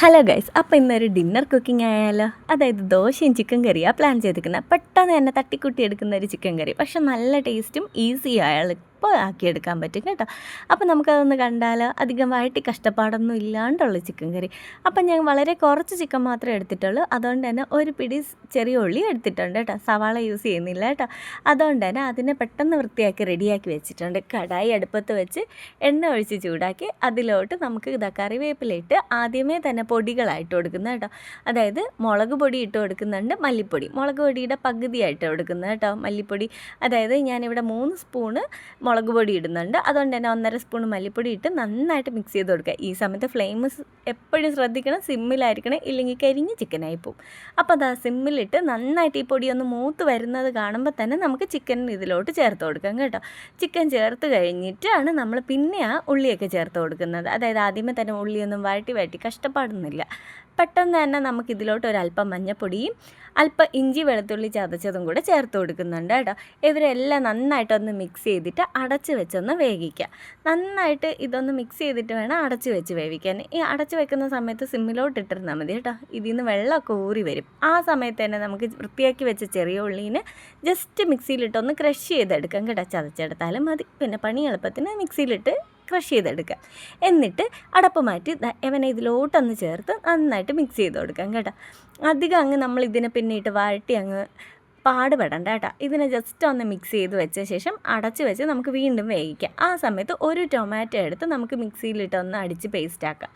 Hello guys അപ്പോൾ ഇന്നൊരു dinner cooking ആയാലോ? അതായത് ദോശയും ചിക്കൻ കറിയാണ് പ്ലാൻ ചെയ്തിരിക്കുന്നത് പെട്ടെന്ന് തന്നെ തട്ടിക്കുട്ടി എടുക്കുന്ന ഒരു ചിക്കൻ കറി പക്ഷെ നല്ല ടേസ്റ്റും ഈസി ആയാൽ ഇപ്പോൾ ആക്കിയെടുക്കാൻ പറ്റും കേട്ടോ. അപ്പോൾ നമുക്കതൊന്ന് കണ്ടാൽ അധികം വഴറ്റി കഷ്ടപ്പാടൊന്നും ഇല്ലാണ്ടുള്ള ചിക്കൻ കറി. അപ്പം ഞാൻ വളരെ കുറച്ച് ചിക്കൻ മാത്രമേ എടുത്തിട്ടുള്ളൂ. അതുകൊണ്ട് തന്നെ ഒരു പിടി ചെറിയ ഉള്ളി എടുത്തിട്ടുണ്ട് കേട്ടോ. സവാള യൂസ് ചെയ്യുന്നില്ല കേട്ടോ. അതുകൊണ്ട് തന്നെ അതിനെ പെട്ടെന്ന് വൃത്തിയാക്കി റെഡിയാക്കി വെച്ചിട്ടുണ്ട്. കടായി അടുപ്പത്ത് വെച്ച് എണ്ണ ഒഴിച്ച് ചൂടാക്കി അതിലോട്ട് നമുക്ക് ഇതാ കറിവേപ്പിലിട്ട് ആദ്യമേ തന്നെ പൊടികളായിട്ട് കൊടുക്കുന്നത് കേട്ടോ. അതായത് മുളക് പൊടി ഇട്ട് കൊടുക്കുന്നുണ്ട് മല്ലിപ്പൊടി. മുളക് പൊടിയുടെ പകുതിയായിട്ട് കൊടുക്കുന്നത് കേട്ടോ. മല്ലിപ്പൊടി. അതായത് ഞാനിവിടെ മൂന്ന് സ്പൂണ് മുളക് പൊടി ഇടുന്നുണ്ട്. അതുകൊണ്ട് തന്നെ ഒന്നര സ്പൂൺ മല്ലിപ്പൊടി ഇട്ട് നന്നായിട്ട് മിക്സ് ചെയ്ത് കൊടുക്കുക. ഈ സമയത്ത് ഫ്ലെയിം എപ്പോഴും ശ്രദ്ധിക്കണം സിമ്മിലായിരിക്കണം ഇല്ലെങ്കിൽ കരിഞ്ഞ് ചിക്കനായി പോകും. അപ്പോൾ അതാ സിമ്മിലിട്ട് നന്നായിട്ട് ഈ പൊടി ഒന്ന് മൂത്ത് വരുന്നത് കാണുമ്പോൾ തന്നെ നമുക്ക് ചിക്കൻ ഇതിലോട്ട് ചേർത്ത് കൊടുക്കാം കേട്ടോ. ചിക്കൻ ചേർത്ത് കഴിഞ്ഞിട്ടാണ് നമ്മൾ പിന്നെ ആ ഉള്ളിയൊക്കെ ചേർത്ത് കൊടുക്കുന്നത്. അതായത് ആദ്യമേ തന്നെ ഉള്ളിയൊന്നും വഴറ്റി വഴറ്റി കഷ്ടപ്പാടൊന്നുമില്ല. പെട്ടെന്ന് തന്നെ നമുക്ക് ഇതിലോട്ട് ഒരല്പം മഞ്ഞപ്പൊടിയും അല്പം ഇഞ്ചി വെളുത്തുള്ളി ചതച്ചതും കൂടെ ചേർത്ത് കൊടുക്കുന്നുണ്ട് കേട്ടോ. ഇവരെല്ലാം നന്നായിട്ടൊന്ന് മിക്സ് ചെയ്തിട്ട് അടച്ച് വെച്ചൊന്ന് വേവിക്കുക. നന്നായിട്ട് ഇതൊന്ന് മിക്സ് ചെയ്തിട്ട് വേണം അടച്ച് വെച്ച് വേവിക്കാൻ. ഈ അടച്ച് വെക്കുന്ന സമയത്ത് സിമ്മിലോട്ട് ഇട്ടിരുന്നാൽ മതി കേട്ടോ. ഇതിൽ നിന്ന് വെള്ളമൊക്കെ ഊറി വരും. ആ സമയത്ത് തന്നെ നമുക്ക് വൃത്തിയാക്കി വെച്ച ചെറിയ ഉള്ളീനെ ജസ്റ്റ് മിക്സിയിലിട്ടൊന്ന് ക്രഷ് ചെയ്തെടുക്കാം കേട്ടോ. ചതച്ചെടുത്താലും മതി. പിന്നെ പണി എളുപ്പത്തിന് മിക്സിയിലിട്ട് ക്രഷ് ചെയ്തെടുക്കുക എന്നിട്ട് അടപ്പ് മാറ്റി ഇവനെ ഇതിലോട്ടൊന്ന് ചേർത്ത് നന്നായിട്ട് മിക്സ് ചെയ്ത് കൊടുക്കാം കേട്ടോ. അധികം അങ്ങ് നമ്മൾ ഇതിനെ പിന്നീട്ട് വാഴട്ടി അങ്ങ് പാടുപെടണ്ട കേട്ടോ ഇതിനെ ജസ്റ്റ് ഒന്ന് മിക്സ് ചെയ്ത് വെച്ച ശേഷം അടച്ച് വെച്ച് നമുക്ക് വീണ്ടും വേവിക്കാം. ആ സമയത്ത് ഒരു ടൊമാറ്റോ എടുത്ത് നമുക്ക് മിക്സിയിലിട്ട് ഒന്ന് അടിച്ച് പേസ്റ്റ് ആക്കാം.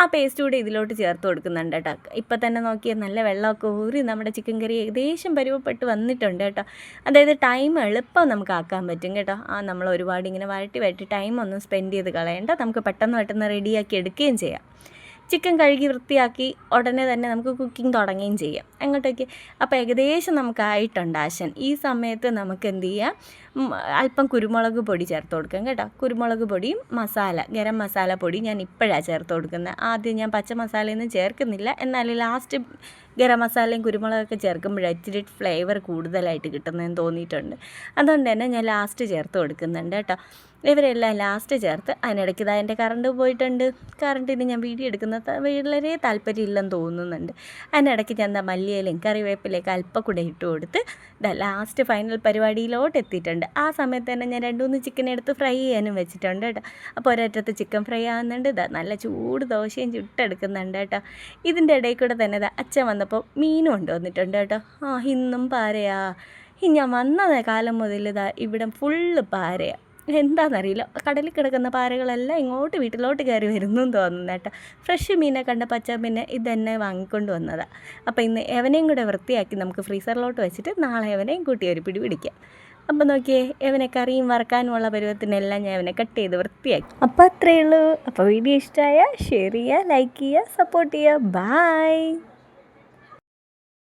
ആ പേസ്റ്റ് കൂടി ഇതിലോട്ട് ചേർത്ത് കൊടുക്കുന്നുണ്ട് കേട്ടോ ഇപ്പം തന്നെ നോക്കിയാൽ നല്ല വെള്ളമൊക്കെ ഊറി നമ്മുടെ ചിക്കൻ കറി ഏകദേശം പരുവപ്പെട്ട് വന്നിട്ടുണ്ട് കേട്ടോ അതായത് ടൈം എളുപ്പം നമുക്ക് ആക്കാൻ പറ്റും കേട്ടോ. ആ നമ്മൾ ഒരുപാട് ഇങ്ങനെ വഴട്ടി വരട്ടി ടൈം ഒന്നും സ്പെൻഡ് ചെയ്ത് കളയണ്ട. നമുക്ക് പെട്ടെന്ന് പെട്ടെന്ന് റെഡിയാക്കി എടുക്കുകയും ചെയ്യാം. ചിക്കൻ കഴുകി വൃത്തിയാക്കി ഉടനെ തന്നെ നമുക്ക് കുക്കിംഗ് തുടങ്ങുകയും ചെയ്യാം. അങ്ങോട്ടേക്ക് അപ്പോൾ ഏകദേശം നമുക്ക് ആയിട്ടുണ്ട് ആശൻ. ഈ സമയത്ത് നമുക്ക് എന്ത് ചെയ്യാം? അല്പം കുരുമുളക് പൊടി ചേർത്ത് കൊടുക്കാം കേട്ടോ. കുരുമുളക് പൊടിയും മസാല ഗരം മസാല പൊടി ഞാൻ ഇപ്പോഴാണ് ചേർത്ത് കൊടുക്കുന്നത്. ആദ്യം ഞാൻ പച്ച മസാലയൊന്നും ചേർക്കുന്നില്ല. എന്നാൽ ലാസ്റ്റ് ഗരം മസാലയും കുരുമുളകൊക്കെ ചേർക്കുമ്പോഴേ ഇച്ചിരി ഫ്ലേവർ കൂടുതലായിട്ട് കിട്ടുന്നതെന്ന് തോന്നിയിട്ടുണ്ട്. അതുകൊണ്ട് തന്നെ ഞാൻ ലാസ്റ്റ് ചേർത്ത് കൊടുക്കുന്നുണ്ട് കേട്ടോ. ഇവരെല്ലാം ലാസ്റ്റ് ചേർത്ത് അതിനിടയ്ക്ക് ഇതാ എന്റെ കറണ്ട് പോയിട്ടുണ്ട്. കറണ്ടിന് ഞാൻ വീഡിയോ എടുക്കുന്ന വളരെ താല്പര്യമില്ലെന്ന് തോന്നുന്നുണ്ട്. അതിനിടയ്ക്ക് ഞാൻ എന്താ മല്ലിയിലയും കറിവേപ്പിലേക്ക് അല്പക്കൂടെ കൂടെ ഇട്ട് കൊടുത്ത് ഇതാ ലാസ്റ്റ് ഫൈനൽ പരിപാടിയിലോട്ട് എത്തിയിട്ടുണ്ട്. ആ സമയത്ത് തന്നെ ഞാൻ രണ്ട് മൂന്ന് ചിക്കൻ എടുത്ത് ഫ്രൈ ചെയ്യാനും വെച്ചിട്ടുണ്ട് കേട്ടോ. അപ്പോൾ ഒരറ്റത്ത് ചിക്കൻ ഫ്രൈ ആകുന്നുണ്ട് ഇതാ നല്ല ചൂട് ദോശയും ചുട്ടെടുക്കുന്നുണ്ട് കേട്ടോ. ഇതിന്റെ ഇടയിൽ കൂടെ തന്നെ ഇതാ അച്ഛൻ വന്നപ്പോൾ മീനും ഉണ്ട് കൊണ്ടുവന്നിട്ടുണ്ട് കേട്ടോ. ആ ഇന്നും പാരയാ. ഞാൻ വന്നത് കാലം മുതൽ ഇതാ ഇവിടെ ഫുള്ള് പാരയാണ് എന്താണെന്നറിയില്ല കടലിൽ കിടക്കുന്ന പാരകളെല്ലാം ഇങ്ങോട്ട് വീട്ടിലോട്ട് കയറി വരുന്നു തോന്നുന്നു കേട്ടോ. ഫ്രഷ് മീനെ കണ്ട പച്ച പിന്നെ ഇതന്നെ വാങ്ങിക്കൊണ്ട് വന്നതാണ് അപ്പോൾ ഇന്ന് എവനെയും കൂടെ വൃത്തിയാക്കി നമുക്ക് ഫ്രീസറിലോട്ട് വെച്ചിട്ട് നാളെ എവനെയും കൂട്ടി ഒരു പിടി പിടിക്കാം. അപ്പം നോക്കിയേ എവനെ കറിയും വറക്കാനുമുള്ള പരുവത്തിനെല്ലാം ഞാൻ അവനെ കട്ട് ചെയ്ത് വൃത്തിയാക്കി. അപ്പോൾ അത്രയേ ഉള്ളൂ. അപ്പോൾ വീഡിയോ ഇഷ്ടമായ ഷെയർ ചെയ്യുക ലൈക്ക് ചെയ്യുക സപ്പോർട്ട് ചെയ്യുക. ബായ്